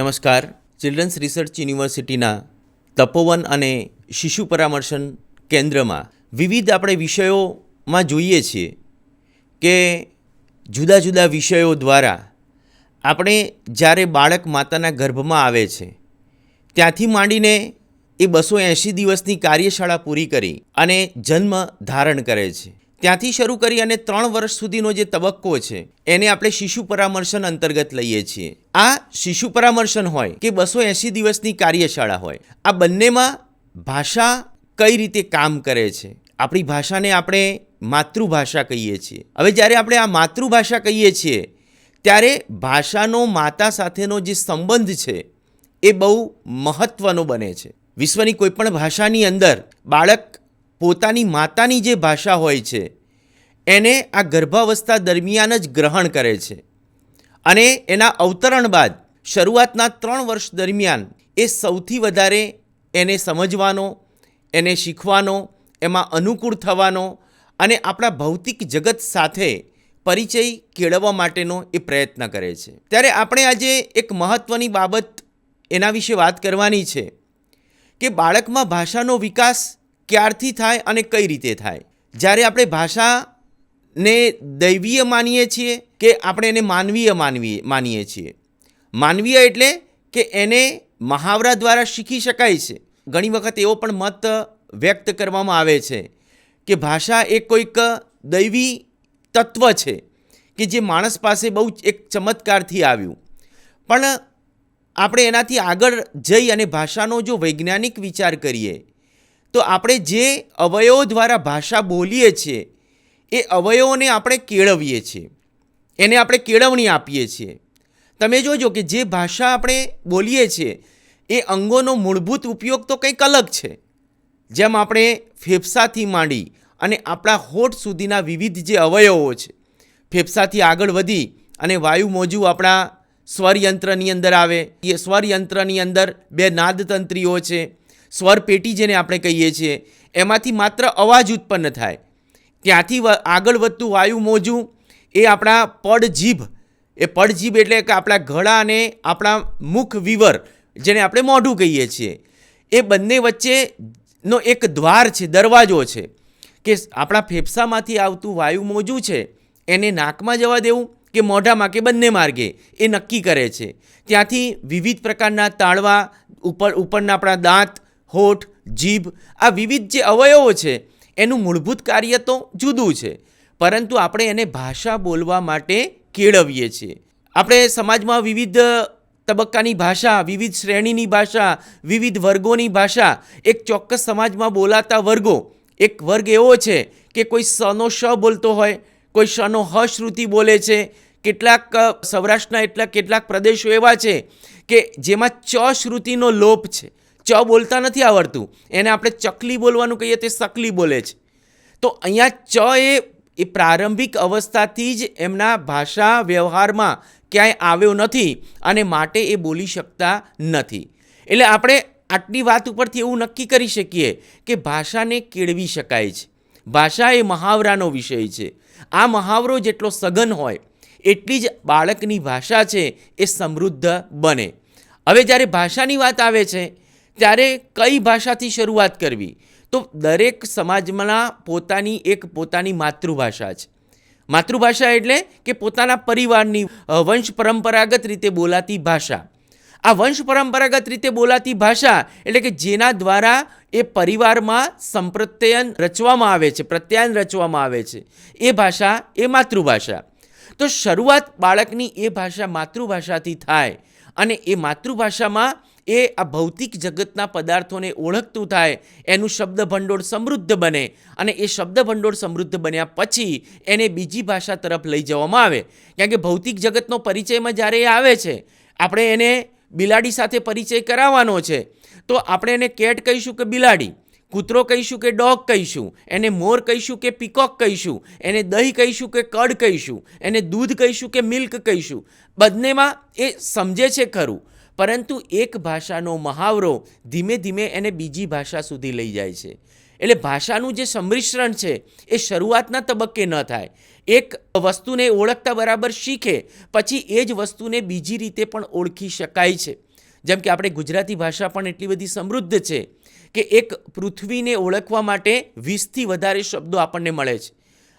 નમસ્કાર. Children's research યુનિવર્સિટીના તપોવન અને શિશુ પરામર્શન કેન્દ્રમાં વિવિધ આપણે વિષયોમાં જોઈએ છીએ કે જુદા જુદા વિષયો દ્વારા આપણે જ્યારે બાળક માતાના ગર્ભમાં આવે છે, ત્યાંથી માંડીને એ બસો એંશી દિવસની કાર્યશાળા પૂરી કરી અને જન્મ ધારણ કરે છે. ત્યાંથી શરૂ કરી અને ત્રણ વર્ષ સુધીનો જે તબક્કો છે, એને આપણે શિશુ પરામર્શન અંતર્ગત લઈએ છીએ. આ શિશુ પરામર્શન હોય કે બસો એંશી દિવસની કાર્યશાળા હોય, આ બંનેમાં ભાષા કઈ રીતે કામ કરે છે? આપણી ભાષાને આપણે માતૃભાષા કહીએ છીએ. હવે જ્યારે આપણે આ માતૃભાષા કહીએ છીએ, ત્યારે ભાષાનો માતા સાથેનો જે સંબંધ છે, એ બહુ મહત્ત્વનો બને છે. વિશ્વની કોઈપણ ભાષાની અંદર બાળક પોતાની માતાની જે ભાષા હોય છે, એને આ ગર્ભાવસ્થા દરમિયાન જ ગ્રહણ કરે છે. અને એના અવતરણ બાદ, શરૂઆતના ત્રણ વર્ષ દરમિયાન, એ સૌથી વધારે એને સમજવાનો, એને શીખવાનો, એમાં અનુકૂળ થવાનો અને આપણા ભૌતિક જગત સાથે પરિચય કેળવવા માટેનો એ પ્રયત્ન કરે છે. ત્યારે આપણે આજે એક મહત્ત્વની બાબત એના વિશે વાત કરવાની છે કે બાળકમાં ભાષાનો વિકાસ ક્યારથી થાય અને કઈ રીતે થાય. જ્યારે આપણે ભાષાને દૈવીય માનીએ છીએ કે આપણે એને માનવીય માનવીય માનીએ છીએ. માનવીય એટલે કે એને મહાવરા દ્વારા શીખી શકાય છે. ઘણી વખત એવો પણ મત વ્યક્ત કરવામાં આવે છે કે ભાષા એ કોઈક દૈવી તત્વ છે કે જે માણસ પાસે બહુ એક ચમત્કારથી આવ્યું. પણ આપણે એનાથી આગળ જઈ અને ભાષાનો જો વૈજ્ઞાનિક વિચાર કરીએ તો આપણે જે અવયવો દ્વારા ભાષા બોલીએ છીએ, એ અવયવોને આપણે કેળવીએ છીએ. એને આપણે કેળવણી આપીએ છીએ. તમે જોજો કે જે ભાષા આપણે બોલીએ છીએ, એ અંગોનો મૂળભૂત ઉપયોગ તો કંઈક અલગ છે. જેમ આપણે ફેફસાથી માંડી અને આપણા હોઠ સુધીના વિવિધ જે અવયવો છે, ફેફસાથી આગળ વધી અને વાયુ મોજું આપણા સ્વરયંત્રની અંદર આવે. એ સ્વરયંત્રની અંદર બે નાદતંત્રીઓ છે સ્વર પેટી જેને આપણે કહીએ છીએ, એમાંથી માત્ર અવાજ ઉત્પન્ન થાય. ત્યાંથી આગળ વધતું વાયુ મોજું, એ આપણા પડજીભ, એ પડજીભ એટલે કે આપણા ગળા અને આપણા મુખ વિવર, જેને આપણે મોઢું કહીએ છીએ. એ બંને વચ્ચેનો એક દ્વાર છે, દરવાજો છે, કે આપણા ફેફસામાંથી આવતું વાયુ મોજું છે, એને નાકમાં જવા દેવું કે મોઢામાં, કે બંને માર્ગે, એ નક્કી કરે છે. ત્યાંથી વિવિધ પ્રકારના તાળવા, ઉપર, ઉપરના આપણા દાંત હોઠ, જીભ, આ વિવિધ જે અવયવો છે, એનું મૂળભૂત કાર્ય તો જુદું છે, પરંતુ આપણે એને ભાષા બોલવા માટે કેળવીએ છીએ. આપણે સમાજમાં વિવિધ તબક્કાની ભાષા, વિવિધ શ્રેણીની ભાષા, વિવિધ વર્ગોની ભાષા, એક ચોક્કસ સમાજમાં બોલાતા વર્ગો, એક વર્ગ એવો છે કે કોઈ સનો શ બોલતો હોય, કોઈ શનો હ શ્રુતિ બોલે છે, કેટલાક સૌરાષ્ટ્રના એટલા કેટલાક પ્રદેશો એવા છે કે જેમાં ચ શ્રુતિનો લોપ છે. ચ બોલતા નથી આવડતું. એને આપણે ચકલી બોલવાનું કહીએ તે સકલી બોલે છે. તો અહીંયા ચ એ એ પ્રારંભિક અવસ્થાથી જ એમના ભાષા વ્યવહારમાં ક્યાંય આવ્યો નથી અને માટે એ બોલી શકતા નથી. એટલે આપણે આટલી વાત ઉપરથી એવું નક્કી કરી શકીએ કે ભાષાને કેળવી શકાય છે. ભાષા એ મહાવરાનો વિષય છે. આ મહાવરો જેટલો સઘન હોય, એટલી જ બાળકની ભાષા છે એ સમૃદ્ધ બને. હવે જ્યારે ભાષાની વાત આવે છે ત્યારે કઈ ભાષાથી શરૂઆત કરવી? તો દરેક સમાજમાં પોતાની એક પોતાની માતૃભાષા છે. માતૃભાષા એટલે કે પોતાના પરિવારની વંશ પરંપરાગત રીતે બોલાતી ભાષા. આ વંશ પરંપરાગત રીતે બોલાતી ભાષા એટલે કે જેના દ્વારા એ પરિવારમાં સંપ્રત્યયન રચવામાં આવે છે, પ્રત્યાયન રચવામાં આવે છે. એ ભાષા એ માતૃભાષા. તો શરૂઆત બાળકની એ ભાષા માતૃભાષાથી થાય અને એ માતૃભાષામાં એ આ ભૌતિક જગતના પદાર્થોને ઓળખતું થાય, એનું શબ્દ ભંડોળ સમૃદ્ધ બને અને એ શબ્દ ભંડોળ સમૃદ્ધ બન્યા પછી એને બીજી ભાષા તરફ લઈ જવામાં આવે. કારણ કે ભૌતિક જગતનો પરિચયમાં જ્યારે એ આવે છે, આપણે એને બિલાડી સાથે પરિચય કરાવવાનો છે. તો આપણે એને કેટ કહીશું કે બિલાડી, કૂતરો કહીશું કે ડોગ કહીશું, એને મોર કહીશું કે પીકોક કહીશું, એને દહીં કહીશું કે કડ કહીશું, એને દૂધ કહીશું કે મિલ્ક કહીશું. બંનેમાં એ સમજે છે ખરું. પરંતુ એક ભાષાનો મહાવરો ધીમે ધીમે એને બીજી ભાષા સુધી લઈ જાય છે. એટલે ભાષાનું જે સંમિશ્રણ છે, એ શરૂઆતના તબક્કે ન થાય. એક વસ્તુને ઓળખતા બરાબર શીખે, પછી એ જ વસ્તુને બીજી રીતે પણ ઓળખી શકાય છે. જેમ કે આપણે ગુજરાતી ભાષા પણ એટલી બધી સમૃદ્ધ છે કે એક પૃથ્વીને ઓળખવા માટે વીસથી વધારે શબ્દો આપણને મળે છે.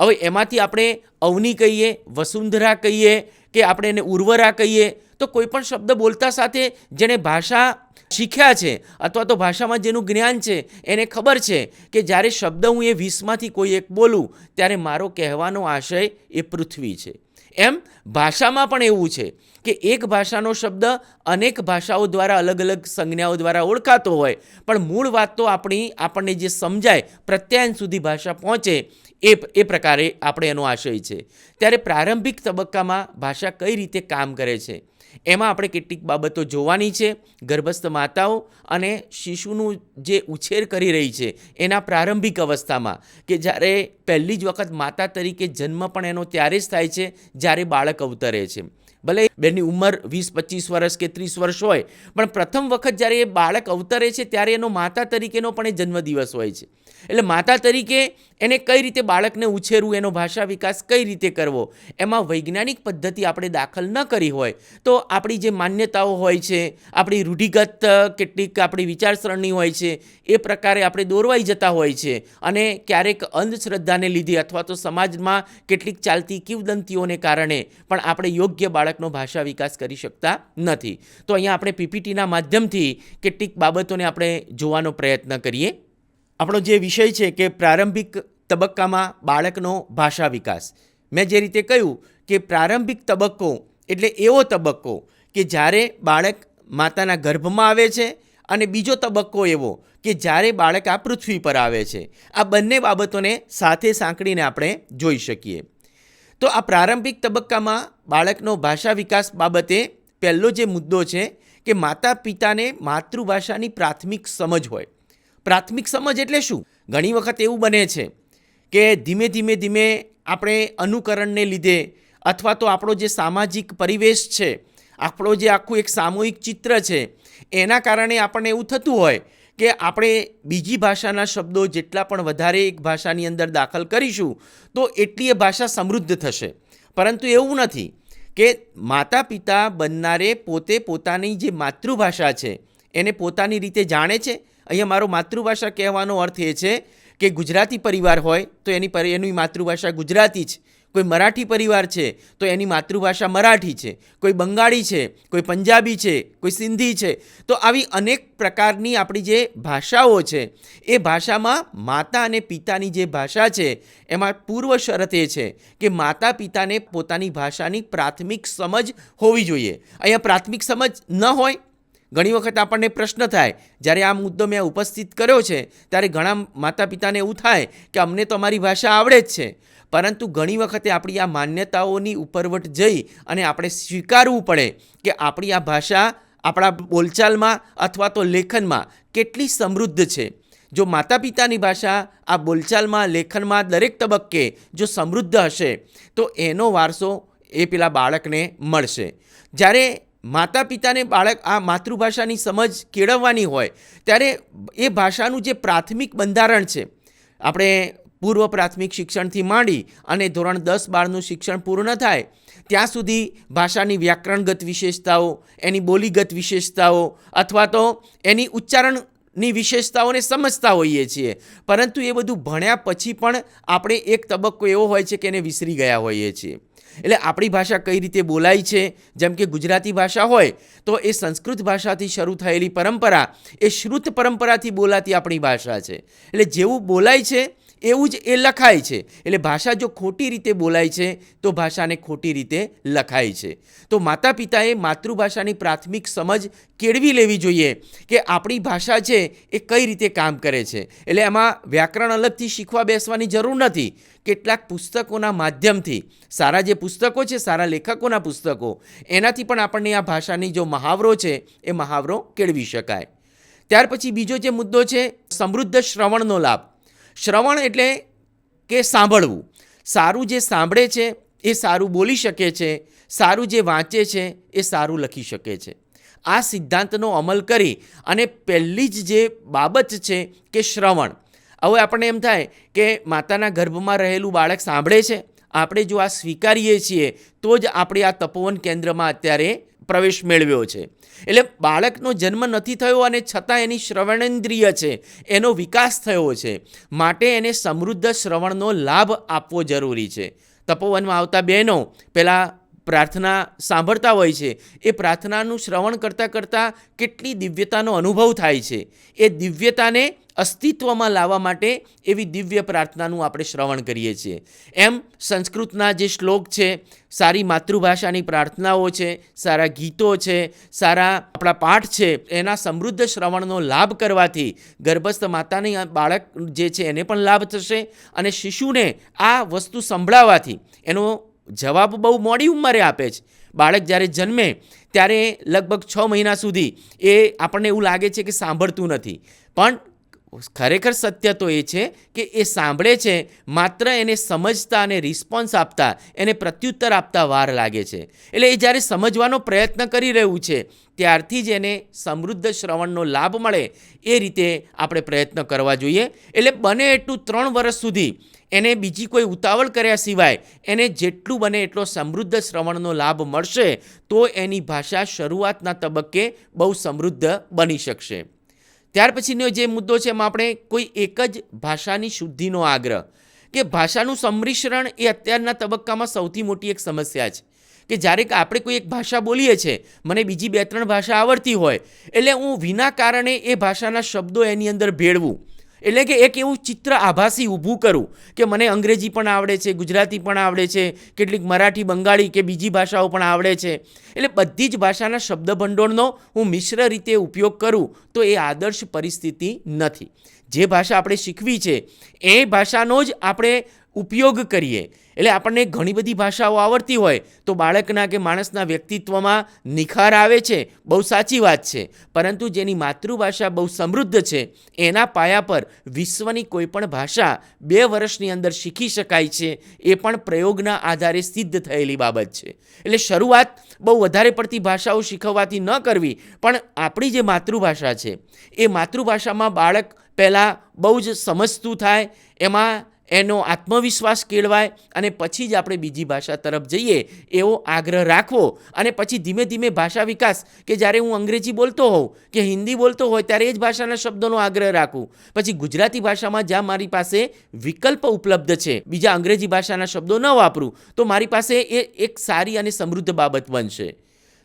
હવે એમાંથી આપણે અવની કહીએ, વસુંધરા કહીએ કે આપણે એને ઉર્વરા કહીએ તો કોઈ પણ શબ્દ બોલતા સાથે જેણે ભાષા શીખ્યા છે અથવા તો ભાષામાં જેનું જ્ઞાન છે, એને ખબર છે કે જ્યારે શબ્દ હું એ વીસમાંથી કોઈ એક બોલું, ત્યારે મારો કહેવાનો આશય એ પૃથ્વી છે. એમ ભાષામાં પણ એવું છે કે એક ભાષાનો શબ્દ અનેક ભાષાઓ દ્વારા અલગ અલગ સંજ્ઞાઓ દ્વારા ઓળખાતો હોય, પણ મૂળ વાત તો આપણી, આપણને જે સમજાય, પ્રત્યાયન સુધી ભાષા પહોંચે એ એ પ્રકારે આપણે એનો આશય છે. ત્યારે પ્રારંભિક તબક્કામાં ભાષા કઈ રીતે કામ કરે છે? એમાં આપણે કેટલીક બાબતો જોવાની છે, ગર્ભસ્થ માતાઓ અને શિશુનું જે ઉછેર કરી રહી છે, એના પ્રારંભિક અવસ્થામાં કે જ્યારે પહેલી જ વખત માતા તરીકે જન્મ પણ એનો ત્યારે જ થાય છે, જ્યારે બાળક અવતરે છે. ભલે બેની ઉંમર વીસ, પચીસ વર્ષ કે ત્રીસ વર્ષ હોય, પણ પ્રથમ વખત જ્યારે એ બાળક અવતરે છે, ત્યારે એનો માતા તરીકેનો પણ એ જન્મદિવસ હોય છે. એટલે માતા તરીકે એને કઈ રીતે બાળકને ઉછેરવું, એનો ભાષા વિકાસ કઈ રીતે કરવો, એમાં વૈજ્ઞાનિક પદ્ધતિ આપણે દાખલ ન કરી હોય, તો આપણી જે માન્યતાઓ હોય છે, આપણી રૂઢિગત કેટલીક આપણી વિચારસરણી હોય છે, એ પ્રકારે આપણે દોરવાઈ જતા હોય છે. અને ક્યારેક અંધશ્રદ્ધાને લીધે અથવા તો સમાજમાં કેટલીક ચાલતી કિવદંતીઓને કારણે પણ આપણે યોગ્ય બાળકનો ભાષા વિકાસ કરી શકતા નથી. તો અહીંયા આપણે પીપીટીના માધ્યમથી કેટલીક બાબતોને આપણે જોવાનો પ્રયત્ન કરીએ. આપણો જે વિષય છે કે પ્રારંભિક તબક્કામાં બાળકનો ભાષા વિકાસ. મેં જે રીતે કહ્યું કે પ્રારંભિક તબક્કો એટલે એવો તબક્કો કે જ્યારે બાળક માતાના ગર્ભમાં આવે છે અને બીજો તબક્કો એવો કે જ્યારે બાળક આ પૃથ્વી પર આવે છે. આ બંને બાબતોને સાથે સાંકળીને આપણે જોઈ શકીએ. તો આ પ્રારંભિક તબક્કામાં બાળકનો ભાષા વિકાસ બાબતે પહેલો જે મુદ્દો છે કે માતા પિતાને માતૃભાષાની પ્રાથમિક સમજ હોય. પ્રાથમિક સમજ એટલે શું? ઘણી વખત એવું બને છે કે ધીમે ધીમે ધીમે આપણે અનુકરણને લીધે અથવા તો આપણો જે સામાજિક પરિવેશ છે, આપણો જે આખું એક સામૂહિક ચિત્ર છે, એના કારણે આપણને એવું થતું હોય કે આપણે બીજી ભાષાના શબ્દો જેટલા પણ વધારે એક ભાષાની અંદર દાખલ કરીશું, તો એટલી એ ભાષા સમૃદ્ધ થશે. પરંતુ એવું નથી કે માતા પિતા બનનારે પોતે પોતાની જે માતૃભાષા છે, એને પોતાની રીતે જાણે છે અહીંયા મારો માતૃભાષા કહેવાનો અર્થ એ છે કે ગુજરાતી પરિવાર હોય તો એની પર, એની માતૃભાષા ગુજરાતી જ. કોઈ મરાઠી પરિવાર છે તો એની માતૃભાષા મરાઠી છે. કોઈ બંગાળી છે, કોઈ પંજાબી છે, કોઈ સિંધી છે. તો આવી અનેક પ્રકારની આપણી જે ભાષાઓ છે, એ ભાષામાં માતા અને પિતાની જે ભાષા છે, એમાં પૂર્વ શરત એ છે કે માતા પિતાને પોતાની ભાષાની પ્રાથમિક સમજ હોવી જોઈએ. અહીંયા પ્રાથમિક સમજ ન હોય ઘણી વખત આપણને પ્રશ્ન થાય, જ્યારે આ મુદ્દો મેં ઉપસ્થિત કર્યો છે, ત્યારે ઘણા માતા પિતાને એવું થાય કે અમને તો અમારી ભાષા આવડે જ છે. પરંતુ ઘણી વખતે આપણી આ માન્યતાઓની ઉપરવટ જઈ અને આપણે સ્વીકારવું પડે કે આપણી આ ભાષા આપણા બોલચાલમાં અથવા તો લેખનમાં કેટલી સમૃદ્ધ છે. જો માતા પિતાની ભાષા આ બોલચાલમાં, લેખનમાં, દરેક તબક્કે જો સમૃદ્ધ હશે, તો એનો વારસો એ પેલા બાળકને મળશે. જ્યારે માતા પિતાને બાળક આ માતૃભાષાની સમજ કેળવવાની હોય, ત્યારે એ ભાષાનું જે પ્રાથમિક બંધારણ છે, આપણે પૂર્વ પ્રાથમિક શિક્ષણથી માંડી અને ધોરણ દસ બારનું શિક્ષણ પૂર્ણ થાય, ત્યાં સુધી ભાષાની વ્યાકરણગત વિશેષતાઓ, એની બોલીગત વિશેષતાઓ, અથવા તો એની ઉચ્ચારણની વિશેષતાઓને સમજતા હોઈએ છીએ. પરંતુ એ બધું ભણ્યા પછી પણ આપણે એક તબક્કો એવો હોય છે કે એને વિસરી ગયા હોઈએ છીએ. એટલે આપણી ભાષા કઈ રીતે બોલાય છે? જેમ કે ગુજરાતી ભાષા હોય, તો એ સંસ્કૃત ભાષાથી શરૂ થયેલી પરંપરા એ શ્રુત પરંપરાથી બોલાતી આપણી ભાષા છે. એટલે જેવું બોલાય છે એવું જ એ લખાય છે. એટલે ભાષા જો ખોટી રીતે બોલાય છે, તો ભાષાને ખોટી રીતે લખાય છે. તો માતા પિતાએ માતૃભાષાની પ્રાથમિક સમજ કેળવી લેવી જોઈએ કે આપણી ભાષા છે એ કઈ રીતે કામ કરે છે. એટલે એમાં વ્યાકરણ અલગથી શીખવા બેસવાની જરૂર નથી. કેટલાક પુસ્તકોના માધ્યમથી, સારા જે પુસ્તકો છે, સારા લેખકોના પુસ્તકો, એનાથી પણ આપણને આ ભાષાની જો મહાવરો છે, એ મહાવરો કેળવી શકાય. ત્યાર પછી બીજો જે મુદ્દો છે, સમૃદ્ધ શ્રવણનો લાભ. શ્રવણ એટલે કે સાંભળવું. સારું જે સાંભળે છે, એ સારું બોલી શકે છે, સારું જે વાંચે છે, એ સારું લખી શકે છે. આ સિદ્ધાંતનો અમલ કરી અને પહેલી જ જે બાબત છે કે શ્રવણ. હવે આપણને એમ થાય કે માતાના ગર્ભમાં રહેલું બાળક સાંભળે છે, આપણે જો આ સ્વીકારીએ છીએ, તો જ આપણે આ તપોવન કેન્દ્રમાં અત્યારે પ્રવેશ મેળવ્યો છે. એટલે બાળકનો જન્મ નથી થયો અને છતાં એની શ્રવણેન્દ્રિય છે, એનો વિકાસ થયો છે. માટે એને સમૃદ્ધ શ્રવણનો લાભ આપવો જરૂરી છે. તપોવનમાં આવતા બહેનો, પહેલાં પ્રાર્થના સાંભળતા હોય છે, એ પ્રાર્થનાનું શ્રવણ કરતાં કરતાં કેટલી દિવ્યતાનો અનુભવ થાય છે, એ દિવ્યતાને અસ્તિત્વમાં લાવવા માટે એવી દિવ્ય પ્રાર્થનાનું આપણે શ્રવણ કરીએ છીએ. એમ સંસ્કૃતના જે શ્લોક છે, સારી માતૃભાષાની પ્રાર્થનાઓ છે, સારા ગીતો છે, સારા આપણા પાઠ છે, એના સમૃદ્ધ શ્રવણનો લાભ કરવાથી ગર્ભસ્થ માતાની બાળક જે છે, એને પણ લાભ થશે અને શિશુને આ વસ્તુ સંભળાવવાથી એનો જવાબ બહુ મોડી ઉંમરે આપે છે. બાળક જ્યારે જન્મે, ત્યારે લગભગ છ મહિના સુધી એ આપણને એવું લાગે છે કે સાંભળતું નથી. પણ ખરેખર સત્ય તો એ છે કે એ સાંભળે છે, માત્ર એને સમજતા અને રિસ્પોન્સ આપતા, એને પ્રત્યુત્તર આપતા વાર લાગે છે. એટલે એ જ્યારે સમજવાનો પ્રયત્ન કરી રહ્યું છે, ત્યારથી જ એને સમૃદ્ધ શ્રવણનો લાભ મળે એ રીતે આપણે પ્રયત્ન કરવા જોઈએ. એટલે બને એટલું ત્રણ વર્ષ સુધી એને બીજી કોઈ ઉતાવળ કર્યા સિવાય એને જેટલું બને એટલો સમૃદ્ધ શ્રવણનો લાભ મળશે, તો એની ભાષા શરૂઆતના તબક્કે બહુ સમૃદ્ધ બની શકશે. ત્યાર પછીનો જે મુદ્દો છે, એમાં આપણે કોઈ એક જ ભાષાની શુદ્ધિનો આગ્રહ. કે ભાષાનું સંમિશ્રણ એ અત્યારના તબક્કામાં સૌથી મોટી એક સમસ્યા છે. કે જ્યારે આપણે કોઈ એક ભાષા બોલીએ છીએ, મને બીજી બે ત્રણ ભાષા આવડતી હોય, એટલે હું વિના કારણે એ ભાષાના શબ્દો એની અંદર ભેળવું. એટલે કે એક એવું ચિત્ર આભાસી ઊભું કરું કે મને અંગ્રેજી પણ આવડે છે, ગુજરાતી પણ આવડે છે, કેટલીક મરાઠી, બંગાળી કે બીજી ભાષાઓ પણ આવડે છે. એટલે બધી જ ભાષાના શબ્દભંડોળનો હું મિશ્ર રીતે ઉપયોગ કરું તો એ આદર્શ પરિસ્થિતિ નથી. જે ભાષા આપણે શીખવી છે, એ ભાષાનો જ આપણે ઉપયોગ કરીએ. એટલે આપણને ઘણી બધી ભાષાઓ આવડતી હોય તો બાળકના કે માણસના વ્યક્તિત્વમાં નિખાર આવે છે. બહુ સાચી વાત છે. પરંતુ જેની માતૃભાષા બહુ સમૃદ્ધ છે, એના પાયા પર વિશ્વની કોઈ પણ ભાષા બે વર્ષની અંદર શીખી શકાય છે, એ પણ પ્રયોગના આધારે સિદ્ધ થયેલી બાબત છે. એટલે શરૂઆત બહુ વધારે પડતી ભાષાઓ શીખવવાથી ન કરવી, પણ આપણી જે માતૃભાષા છે, એ માતૃભાષામાં બાળક પહેલાં બહુ જ સમજતું થાય, એમાં એનો આત્મવિશ્વાસ કેળવાય અને પછી જ આપણે બીજી ભાષા તરફ જઈએ, એવો આગ્રહ રાખવો અને પછી ધીમે ધીમે ભાષા વિકાસ, કે જ્યારે હું અંગ્રેજી બોલતો હોઉં, કે હિન્દી બોલતો હોય, ત્યારે એ જ ભાષાના શબ્દોનો આગ્રહ રાખું. પછી ગુજરાતી ભાષામાં જ્યાં મારી પાસે વિકલ્પ ઉપલબ્ધ છે, બીજા અંગ્રેજી ભાષાના શબ્દો ન વાપરું, તો મારી પાસે એ એક સારી અને સમૃદ્ધ બાબત બનશે.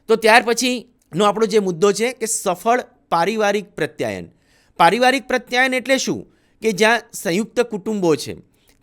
તો ત્યાર પછીનો આપણો જે મુદ્દો છે, કે સફળ પારિવારિક પ્રત્યાયન. પારિવારિક પ્રત્યાયન એટલે શું? કે જ્યાં સંયુક્ત કુટુંબો છે.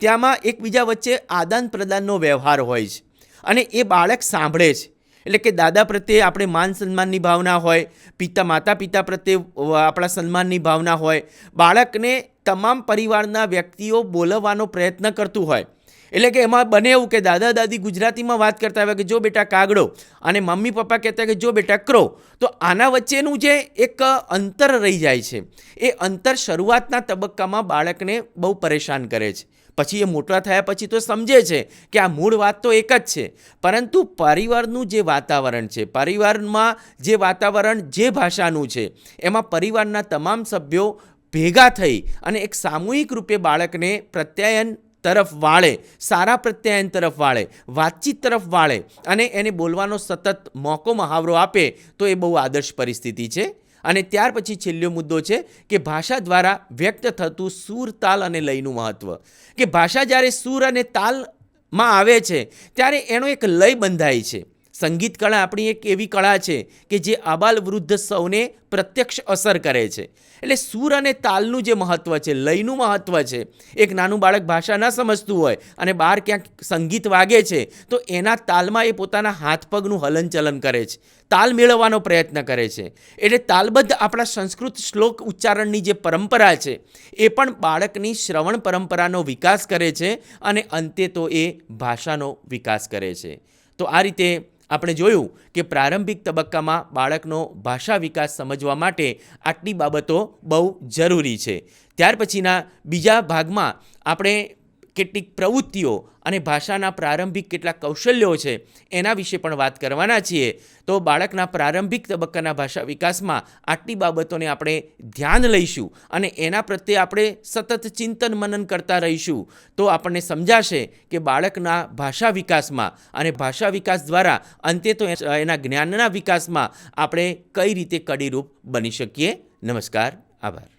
ત્યાંમાં એકબીજા વચ્ચે આદાન પ્રદાનનો વ્યવહાર હોય છે. અને એ બાળક સાંભળે છે. એટલે કે દાદા પ્રત્યે આપણે માન સન્માનની ભાવના હોય, પિતા માતા પિતા પ્રત્યે આપણા સન્માનની ભાવના હોય, બાળકને તમામ પરિવારના વ્યક્તિઓ બોલવવાનો પ્રયત્ન કરતું હોય. એટલે કે એમાં બને એવું કે દાદા દાદી ગુજરાતીમાં વાત કરતા હોય કે જો બેટા કાગડો અને મમ્મી પપ્પા કહેતા કે જો બેટા ક્રો, તો આના વચ્ચેનું જે એક અંતર રહી જાય છે. એ અંતર શરૂઆતના તબક્કામાં બાળકને બહુ પરેશાન કરે છે. પછી એ મોટા થયા પછી તો સમજે છે કે આ મૂળ વાત તો એક જ છે. પરંતુ પરિવારનું જે વાતાવરણ છે, પરિવારમાં જે વાતાવરણ જે ભાષાનું છે, એમાં પરિવારના તમામ સભ્યો ભેગા થઈ અને એક સામૂહિક રૂપે બાળકને પ્રત્યાયન તરફ વાળે, સારા પ્રત્યાયન તરફ વાળે, વાતચીત તરફ વાળે અને એને બોલવાનો સતત મોકો મહાવરો આપે, તો એ બહુ આદર્શ પરિસ્થિતિ છે. અને ત્યાર પછી છેલ્લો મુદ્દો છે કે ભાષા દ્વારા વ્યક્ત થતું સૂર, તાલ અને લયનું મહત્ત્વ કે ભાષા જ્યારે સૂર અને તાલમાં આવે છે, ત્યારે એનો એક લય બંધાય છે. સંગીત કળા આપણી એક એવી કળા છે કે જે આબાલ વૃદ્ધ સૌને પ્રત્યક્ષ અસર કરે છે. એટલે સૂર અને તાલનું જે મહત્ત્વ છે, લયનું મહત્ત્વ છે, એક નાનું બાળક ભાષા ન સમજતું હોય અને બહાર ક્યાંક સંગીત વાગે છે, તો એના તાલમાં એ પોતાના હાથ પગનું હલનચલન કરે છે, તાલ મેળવવાનો પ્રયત્ન કરે છે. એટલે તાલબદ્ધ આપણા સંસ્કૃત શ્લોક ઉચ્ચારણની જે પરંપરા છે, એ પણ બાળકની શ્રવણ પરંપરાનો વિકાસ કરે છે અને અંતે તો એ ભાષાનો વિકાસ કરે છે. તો આ રીતે આપણે જોયું કે પ્રારંભિક તબક્કામાં બાળકનો ભાષા વિકાસ સમજવા માટે આટલી બાબતો બહુ જરૂરી છે. ત્યાર પછીના બીજા ભાગમાં આપણે કેટલીક પ્રવૃત્તિઓ અને ભાષાના પ્રારંભિક કેટલાક કૌશલ્યો છે, એના વિશે પણ વાત કરવાના છીએ. તો બાળકના પ્રારંભિક તબક્કાના ભાષા વિકાસમાં આટલી બાબતોને આપણે ધ્યાન લઈશું અને એના પ્રત્યે આપણે સતત ચિંતન મનન કરતા રહીશું. તો આપણને સમજાશે કે બાળકના ભાષા વિકાસમાં અને ભાષા વિકાસ દ્વારા અંતે તો એના જ્ઞાનના વિકાસમાં આપણે કઈ રીતે કડીરૂપ બની શકીએ? નમસ્કાર, આભાર.